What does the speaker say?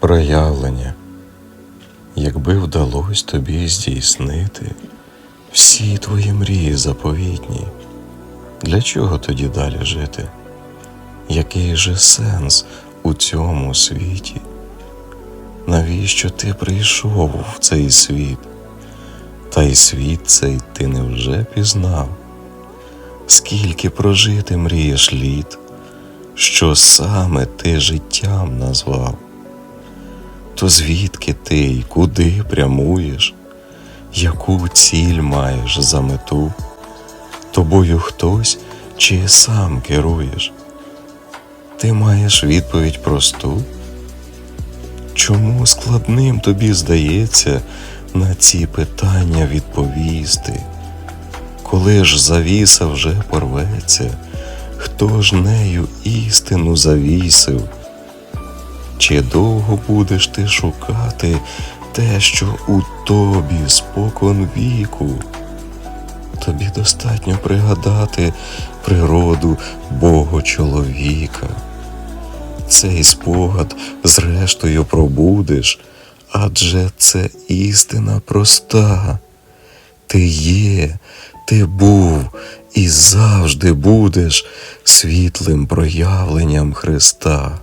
проявлення. Якби вдалось тобі здійснити всі твої мрії заповітні, для чого тоді далі жити? Який же сенс у цьому світі? Навіщо ти прийшов в цей світ? Та й світ цей ти невже пізнав? Скільки прожити мрієш літ, що саме ти життям назвав? То звідки ти й куди прямуєш? Яку ціль маєш за мету? Тобою хтось чи сам керуєш? Ти маєш відповідь просту? Чому складним тобі здається на ці питання відповісти? Коли ж завіса вже порветься, хто ж нею істину завісив? Чи довго будеш ти шукати те, що у тобі спокон віку? Тобі достатньо пригадати природу Бога чоловіка. Цей спогад зрештою пробудеш, адже це істина проста. Ти є, ти був і завжди будеш світлим проявленням Христа.